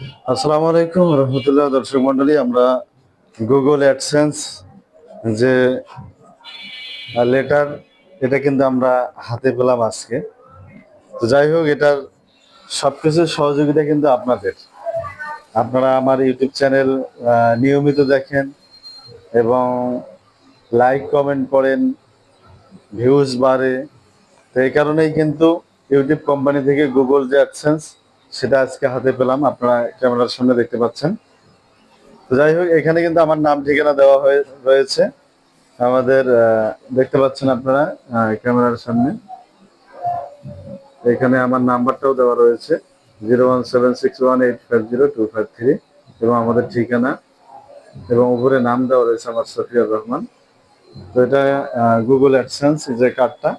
আসসালামু আলাইকুম রহমতুল্লাহ দর্শক মন্ডলী আমরা গুগল অ্যাডসেন্স যে লেটার এটা কিন্তু আমরা হাতে পেলাম আজকে। তো যাই হোক, এটার সবকিছুর সহযোগিতা কিন্তু আপনাদের। আপনারা আমার ইউটিউব চ্যানেল নিয়মিত দেখেন এবং লাইক কমেন্ট করেন ভিউজ বাড়ে। তো এই কারণেই কিন্তু ইউটিউব কোম্পানি থেকে গুগল যে অ্যাডসেন্স সেটা আজকে হাতে পেলাম, আপনারা ক্যামেরার সামনে দেখতে পাচ্ছেন। তো যাই হোক, এখানে কিন্তু আমার নাম, ঠিকানা দেওয়া হয়ে, রয়েছে। আমাদের দেখতে পাচ্ছেন আপনারা ক্যামেরার সামনে। এখানে আমার নাম্বারটাও দেওয়া রয়েছে, zero one seven six one eight five zero two five three, এবং আমাদের ঠিকানা এবং উপরে নাম দেওয়া রয়েছে আমার সফিয়ার রহমান। তো এটা গুগল অ্যাডসেন্স যে কার্ডটা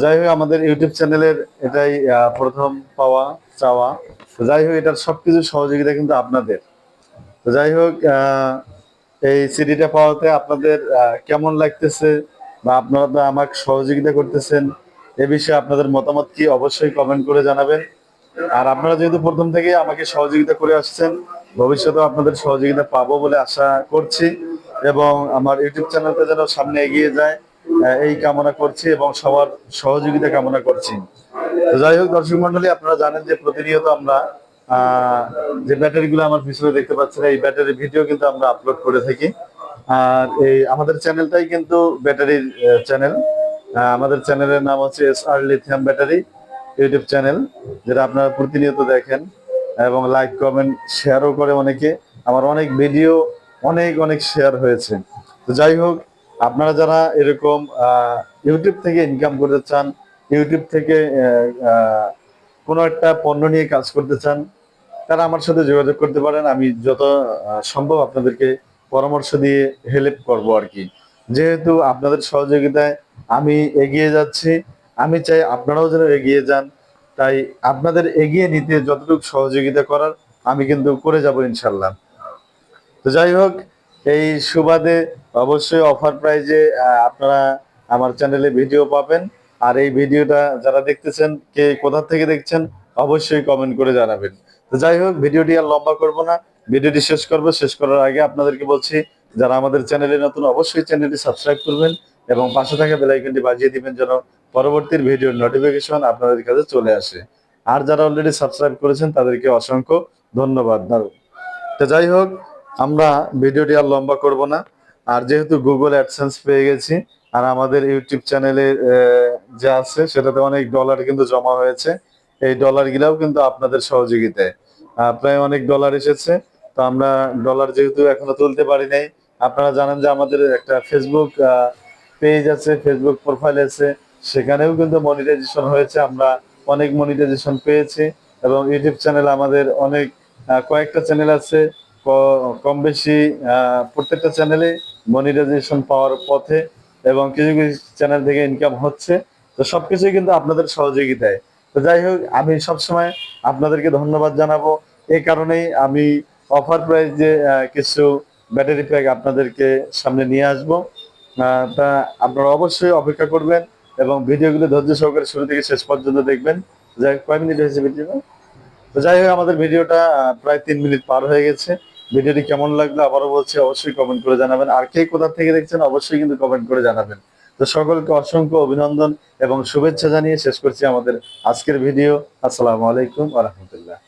যাই হোক, আমাদের ইউটিউব চ্যানেলের এটাই প্রথম পাওয়া চাওয়া। তো যাই হোক, এটার সবকিছু সহযোগিতা কিন্তু আপনাদের। তো যাই হোক এই সিডিটা পাওয়াতে আপনাদের কেমন লাগতেছে বা আপনারা তো আমাকে সহযোগিতা করতেছেন, এ বিষয়ে আপনাদের মতামত কি অবশ্যই কমেন্ট করে জানাবেন। আর আপনারা যেহেতু প্রথম থেকে আমাকে সহযোগিতা করে আসছেন, ভবিষ্যতেও আপনাদের সহযোগিতা পাবো বলে আশা করছি এবং আমার ইউটিউব চ্যানেলটা যেন সামনে এগিয়ে যায় এই কামনা করছি এবং সবার সহযোগিতা কামনা করছি। যাই হোক, দর্শক মন্ডলী আপনারা জানেন যে প্রতিনিয়ত আমরা যে ব্যাটারিগুলো আমার পিছনে দেখতে পাচ্ছেন, এই ব্যাটারি ভিডিও কিন্তু আমরা আপলোড করে থাকি। আর এই আমাদের চ্যানেলটাই কিন্তু ব্যাটারির চ্যানেল। আমাদের চ্যানেলের নাম হচ্ছে S R lithium battery YouTube channel, যেটা আপনারা প্রতিনিয়ত দেখেন এবং লাইক কমেন্ট শেয়ারও করে অনেকে। আমার অনেক ভিডিও, অনেক অনেক শেয়ার হয়েছে। তো যাই হোক, আপনারা যারা এরকম ইউটিউব থেকে ইনকাম করতে চান ইউটিউব থেকে কোনো একটা পণ্য নিয়ে কাজ করতে চান, তারা আমার সাথে যোগাযোগ করতে পারেন। আমি যত সম্ভব আপনাদেরকে পরামর্শ দিয়ে হেল্প করব আর কি। যেহেতু আপনাদের সহযোগিতায় আমি এগিয়ে যাচ্ছি, আমি চাই আপনারাও যেন এগিয়ে যান। তাই আপনাদের এগিয়ে নিতে যতটুকু সহযোগিতা করার, আমি কিন্তু করে যাব ইনশাল্লাহ তো যাই হোক, এই সুবাদে অবশ্যই অফার প্রাইজে আপনারা আমার চ্যানেলে ভিডিও পাবেন। আর এই ভিডিওটা যারা দেখতেছেন, কে কোথা থেকে দেখছেন, অবশ্যই কমেন্ট করে জানাবেন। তো যাই হোক, ভিডিওটি আর লম্বা করব না। ভিডিওটি শেষ করব। শেষ করার আগে আপনাদেরকে বলছি, যারা আমাদের চ্যানেলে নতুন, অবশ্যই চ্যানেলটি সাবস্ক্রাইব করবেন এবং পাশে থাকা বেল আইকনটি বাজিয়ে দিবেন যেন পরবর্তী ভিডিওর নোটিফিকেশন আপনাদের কাছে চলে আসে। আর যারা অলরেডি সাবস্ক্রাইব করেছেন, তাদেরকে অসংখ্য ধন্যবাদ। তো যাই হোক, আমরা ভিডিওটি আর লম্বা করব না। আর যেহেতু গুগল অ্যাডসেন্স পেয়ে গেছি, আর আমাদের ইউটিউব চ্যানেলে যা আছে, সেটাতে অনেক ডলার কিন্তু জমা হয়েছে। এই ডলার গুলাও কিন্তু আপনাদের সহযোগিতায়। প্রায় অনেক ডলার এসেছে। তো আমরা ডলার যেহেতু এখনও তুলতে পারি নাই, আপনারা জানেন যে আমাদের একটা ফেসবুক পেজ আছে ফেসবুক প্রোফাইল আছে। সেখানেও কিন্তু মনিটাইজেশন হয়েছে। আমরা অনেক মনিটাইজেশন পেয়েছি। এবং ইউটিউব চ্যানেল আমাদের অনেক কয়েকটা চ্যানেল আছে। কম বেশি প্রত্যেকটা চ্যানেলে মনিটাইজেশন পাওয়ার পথে এবং কিছু কিছু চ্যানেল থেকে ইনকাম হচ্ছে। তো সবকিছুই কিন্তু আপনাদের সহযোগিতায়। তো যাই হোক আমি সবসময় আপনাদেরকে ধন্যবাদ জানাব। এই কারণেই আমি অফার প্রাইজে কিছু ব্যাটারি প্যাক আপনাদেরকে সামনে নিয়ে আসব। তা আপনারা অবশ্যই অপেক্ষা করবেন এবং ভিডিওগুলো ধৈর্য সহকারে শুরু থেকে শেষ পর্যন্ত দেখবেন। যাই হোক, কয় মিনিট হয়েছে ভিডিও তো যাই হোক আমাদের ভিডিওটা প্রায় তিন মিনিট পার হয়ে গেছে। ভিডিওটি কেমন লাগল আবারও বলছি, অবশ্যই কমেন্ট করে জানাবেন। আর কে কোথা থেকে দেখছেন, অবশ্যই কিন্তু কমেন্ট করে জানাবেন। তো সকলকে অসংখ্য অভিনন্দন এবং শুভেচ্ছা জানিয়ে শেষ করছি আমাদের আজকের ভিডিও। আসসালামু আলাইকুম আ রহমতুল্লাহ।